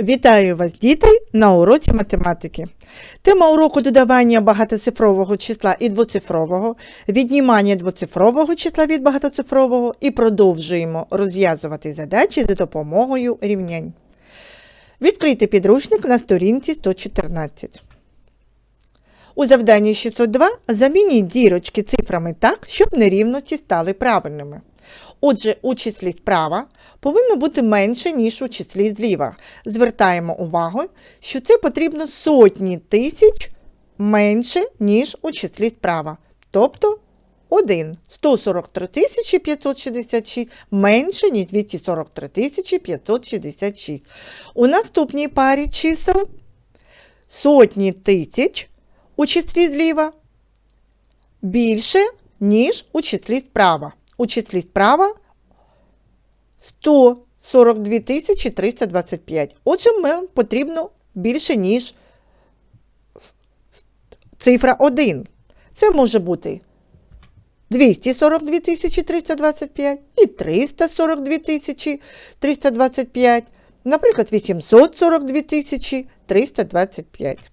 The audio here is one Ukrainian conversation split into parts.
Вітаю вас, діти, на уроці математики. Тема уроку додавання багатоцифрового числа і двоцифрового, віднімання двоцифрового числа від багатоцифрового і продовжуємо розв'язувати задачі за допомогою рівнянь. Відкрийте підручник на сторінці 114. У завданні 602 замініть дірочки цифрами так, щоб нерівності стали правильними. Отже, у числі справа повинно бути менше, ніж у числі зліва. Звертаємо увагу, що це потрібно сотні тисяч менше, ніж у числі справа. Тобто 1. 143 566 менше, ніж 243 566. У наступній парі чисел сотні тисяч у числі зліва більше, ніж у числі справа. У числі справа 142 325. Отже, нам потрібно більше, ніж цифра 1. Це може бути 242 325 і 342 325, наприклад, 842 325.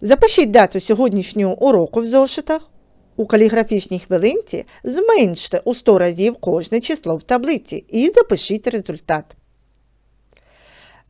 Запишіть дату сьогоднішнього уроку в зошитах. У каліграфічній хвилинці зменште у 100 разів кожне число в таблиці і запишіть результат.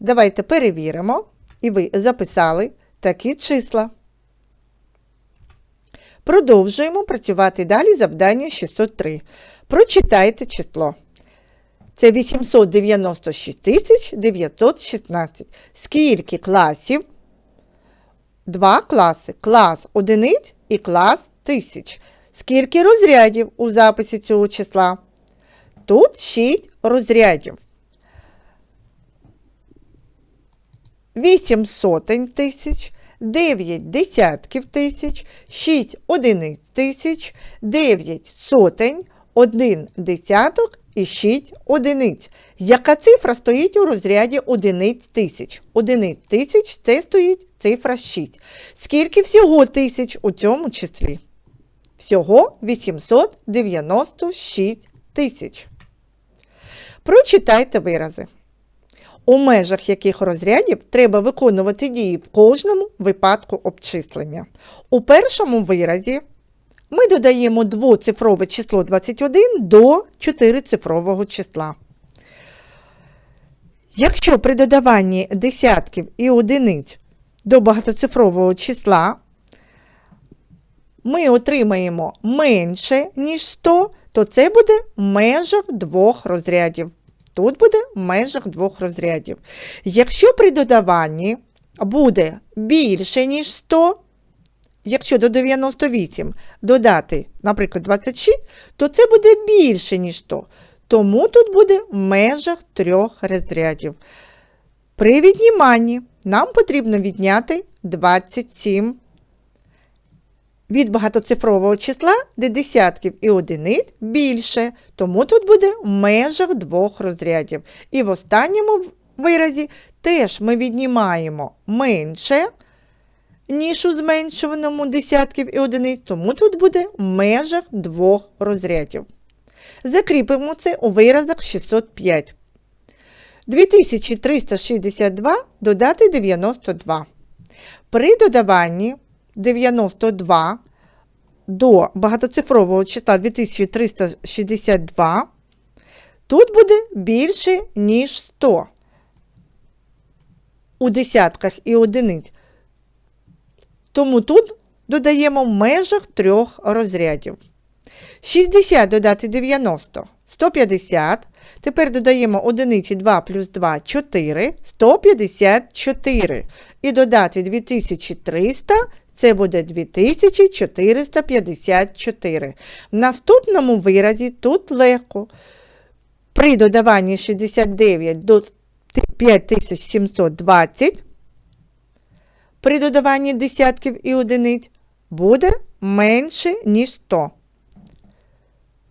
Давайте перевіримо, і ви записали такі числа. Продовжуємо працювати далі завдання 603. Прочитайте число. Це 896 916. Скільки класів? Два класи. Клас одиниць і клас тисяч. Скільки розрядів у записі цього числа? Тут 6 розрядів. 8 сотень тисяч, 9 десятків тисяч, 6 одиниць тисяч, 9 сотень, 1 десяток і 6 одиниць. Яка цифра стоїть у розряді одиниць тисяч? Одиниць тисяч це стоїть цифра 6. Скільки всього тисяч у цьому числі? Всього 896 тисяч. Прочитайте вирази. У межах яких розрядів треба виконувати дії в кожному випадку обчислення. У першому виразі ми додаємо двоцифрове число 21 до чотирицифрового числа. Якщо при додаванні десятків і одиниць до багатоцифрового числа ми отримаємо менше, ніж 100, то це буде в межах двох розрядів. Тут буде в межах двох розрядів. Якщо при додаванні буде більше, ніж 100, якщо до 98 додати, наприклад, 26, то це буде більше, ніж 100. Тому тут буде в межах трьох розрядів. При відніманні нам потрібно відняти 27 від багатоцифрового числа, де десятків і одиниць більше, тому тут буде в межах двох розрядів. І в останньому виразі теж ми віднімаємо менше, ніж у зменшуваному десятків і одиниць, тому тут буде в межах двох розрядів. Закріпимо це у виразах 605. 2362 додати 92. При додаванні 92 до багатоцифрового числа 2362 тут буде більше, ніж 100 у десятках і одиниць. Тому тут додаємо в межах трьох розрядів. 60 додати 90 150. Тепер додаємо одиниці 2 плюс 2 4, 154. І додати 2300 це буде 2454. В наступному виразі тут легко. При додаванні 69 до 5720, при додаванні десятків і одиниць буде менше, ніж 100.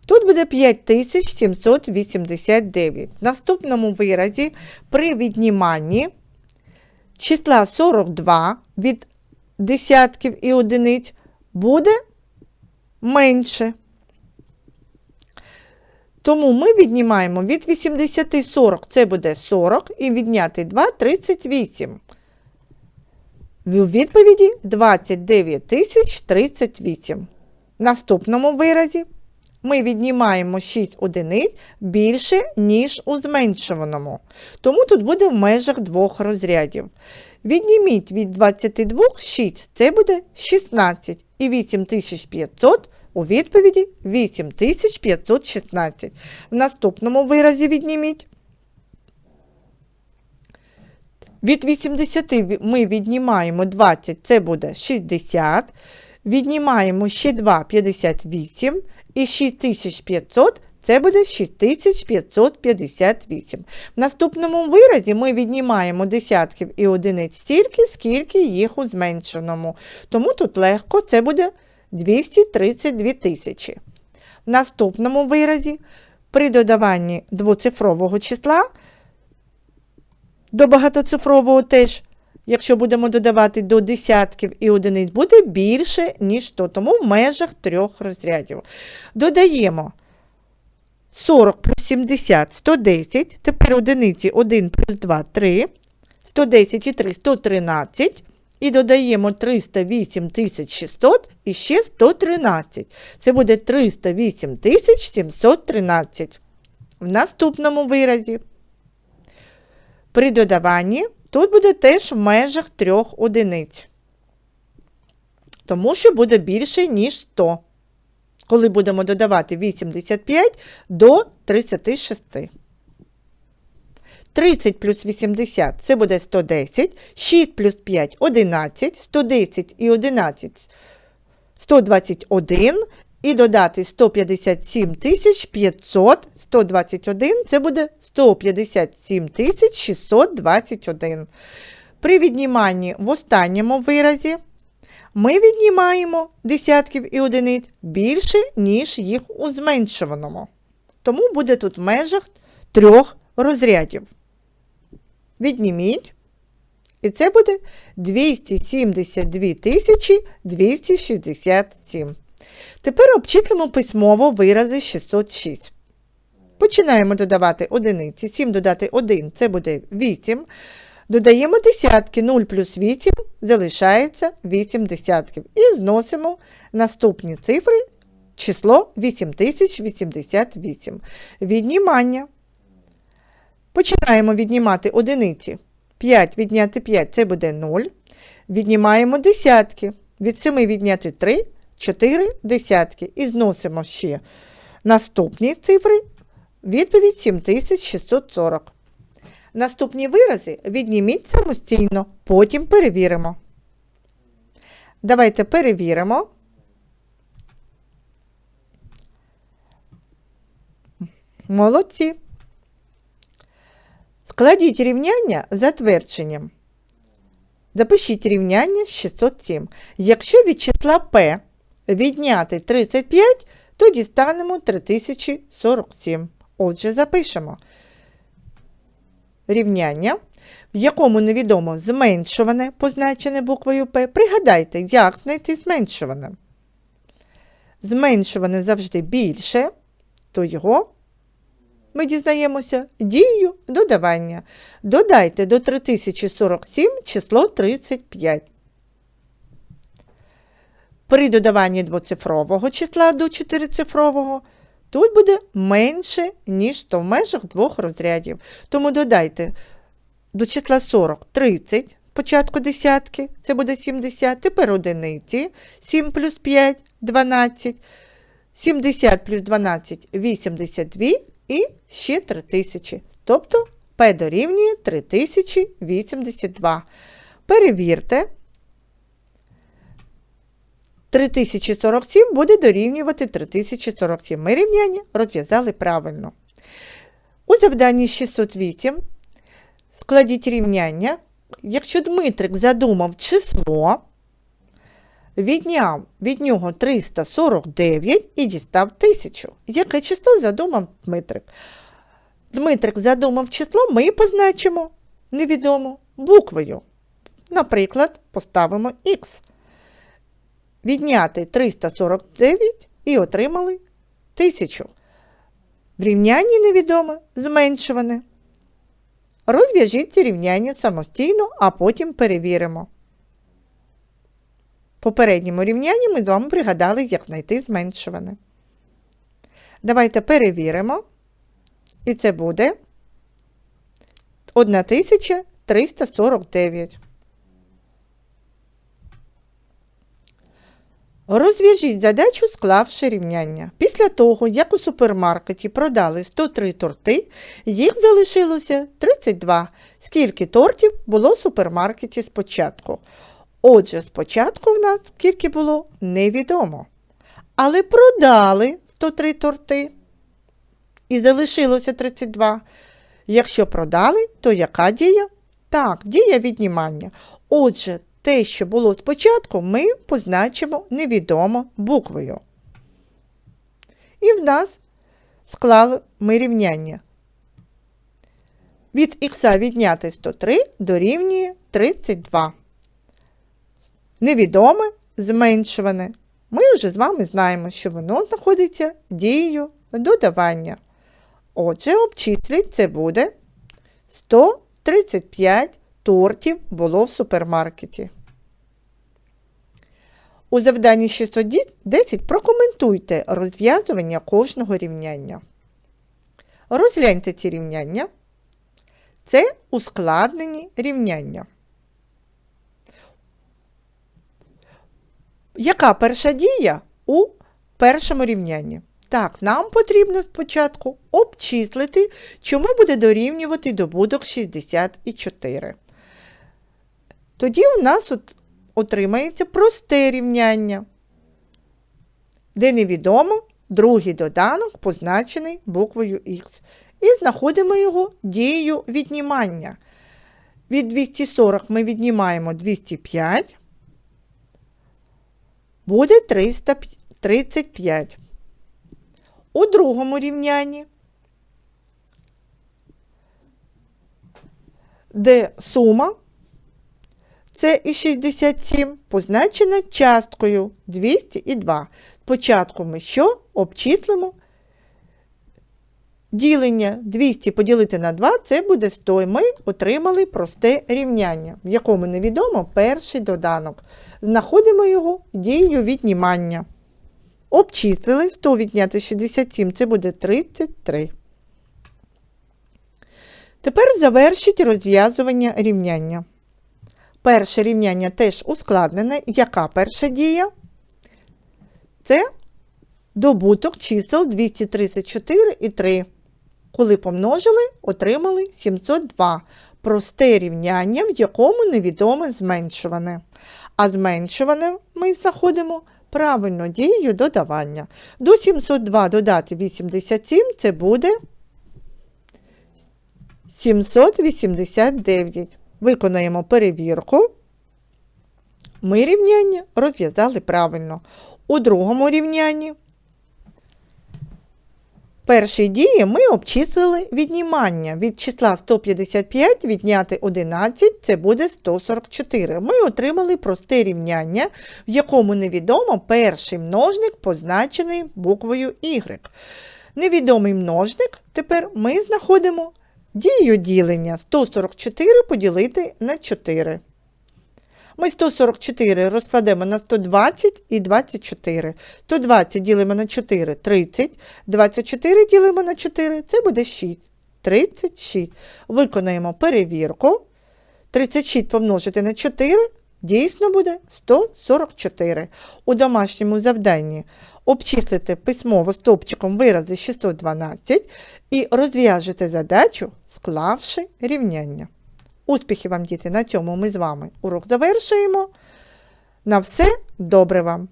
Тут буде 5789. В наступному виразі при відніманні числа 42 від десятків і одиниць буде менше. Тому ми віднімаємо від 80 40, це буде 40, і відняти 2 38. В відповіді 29 тисяч 38. В наступному виразі ми віднімаємо 6 одиниць більше, ніж у зменшуваному. Тому тут буде в межах двох розрядів. Відніміть від 22 6, це буде 16. І 8500 у відповіді 8516. В наступному виразі відніміть. Від 80 ми віднімаємо 20, це буде 60. Віднімаємо ще 2 58. І 6500 це буде 6558. В наступному виразі ми віднімаємо десятків і одиниць стільки, скільки їх у зменшеному. Тому тут легко це буде 232 тисячі. В наступному виразі при додаванні двоцифрового числа до багатоцифрового теж, якщо будемо додавати до десятків і одиниць, буде більше, ніж 100, тому в межах трьох розрядів. Додаємо 40 плюс 70 110, тепер одиниці 1 плюс 2 3, 110 і 3 113. І додаємо 308 600 і ще 113. Це буде 308 713. В наступному виразі при додаванні тут буде теж в межах трьох одиниць. Тому що буде більше, ніж 100. Коли будемо додавати 85 до 36. 30 плюс 80 це буде 110, 6 плюс 5 11, 110 і 11 121, і додати 157 500, 121 це буде 157 621. При відніманні в останньому виразі ми віднімаємо десятків і одиниць більше, ніж їх у зменшуваному. Тому буде тут в межах трьох розрядів. Відніміть. І це буде 272 267. Тепер обчислимо письмово вирази 606. Починаємо додавати одиниці. 7 додати 1 це буде 8. Додаємо десятки 0 плюс 8 залишається 8 десятків. І зносимо наступні цифри число 8088. Віднімання. Починаємо віднімати одиниці. 5 відняти 5 це буде 0. Віднімаємо десятки. Від 7 відняти 3, 4 десятки. І зносимо ще наступні цифри. Відповідь 7640. Наступні вирази відніміть самостійно, потім перевіримо. Давайте перевіримо. Молодці. Складіть рівняння за твердженням. Запишіть рівняння 607. Якщо від числа P відняти 35, то дістанемо 3047. Отже, запишемо рівняння, в якому невідомо зменшуване, позначене буквою П. Пригадайте, як знайти зменшуване. Зменшуване завжди більше, то його ми дізнаємося дією додавання. Додайте до 3047 число 35. При додаванні двоцифрового числа до чотирицифрового тут буде менше, ніж то в межах двох розрядів. Тому додайте до числа 40 30, початку десятки, це буде 70, тепер одиниці, 7 плюс 5 12, 70 плюс 12 82 і ще 3000. Тобто P дорівнює 3082. Перевірте. 3047 буде дорівнювати 3047. Ми рівняння розв'язали правильно. У завданні 608 складіть рівняння. Якщо Дмитрик задумав число, відняв від нього 349 і дістав 1000. Яке число задумав Дмитрик? Дмитрик задумав число, ми позначимо невідомо буквою. Наприклад, поставимо Х. Відняти 349 і отримали 1000. В рівнянні невідоме зменшуване. Розв'яжіть ці рівняння самостійно, а потім перевіримо. В попередньому рівнянні ми з вами пригадали, як знайти зменшуване. Давайте перевіримо. І це буде 1349. Розв'яжіть задачу, склавши рівняння. Після того, як у супермаркеті продали 103 торти, їх залишилося 32. Скільки тортів було в супермаркеті спочатку? Отже, спочатку в нас скільки було невідомо. Але продали 103 торти і залишилося 32. Якщо продали, то яка дія? Так, дія віднімання. Отже, те, що було спочатку, ми позначимо невідомо буквою. І в нас склали ми рівняння. Від х відняти 103 дорівнює 32. Невідоме зменшуване. Ми вже з вами знаємо, що воно знаходиться дією додавання. Отже, обчисліть, це буде 135 тортів було в супермаркеті. У завданні 610 прокоментуйте розв'язування кожного рівняння. Розгляньте ці рівняння. Це ускладнені рівняння. Яка перша дія у першому рівнянні? Так, нам потрібно спочатку обчислити, чому буде дорівнювати добуток 64. Тоді у нас от отримається просте рівняння, де невідомо другий доданок позначений буквою Х. І знаходимо його дією віднімання. Від 240 ми віднімаємо 205, буде 335. У другому рівнянні, де сума це і 67 позначена часткою 202. Спочатку ми що обчислимо? Ділення 200 поділити на 2 це буде 100. Ми отримали просте рівняння, в якому невідомо перший доданок. Знаходимо його дією віднімання. Обчислили 100 відняти 67, це буде 33. Тепер завершіть розв'язування рівняння. Перше рівняння теж ускладнене. Яка перша дія? Це добуток чисел 234 і 3. Коли помножили, отримали 702. Просте рівняння, в якому невідоме зменшуване. А зменшуване ми знаходимо правильно дією додавання. До 702 додати 87 це буде 789. Виконаємо перевірку. Ми рівняння розв'язали правильно. У другому рівнянні першій дії ми обчислили віднімання. Від числа 155 відняти 11 це буде 144. Ми отримали просте рівняння, в якому невідомо перший множник позначений буквою Y. Невідомий множник тепер ми знаходимо дію ділення 144 поділити на 4. Ми 144 розкладемо на 120 і 24. 120 ділимо на 4 30. 24 ділимо на 4 це буде 6. 36. Виконаємо перевірку. 36 помножити на 4 дійсно буде 144. У домашньому завданні обчислите письмово стовпчиком вирази 612 і розв'яжете задачу, склавши рівняння. Успіхів вам, діти! На цьому ми з вами урок завершуємо. На все добре вам!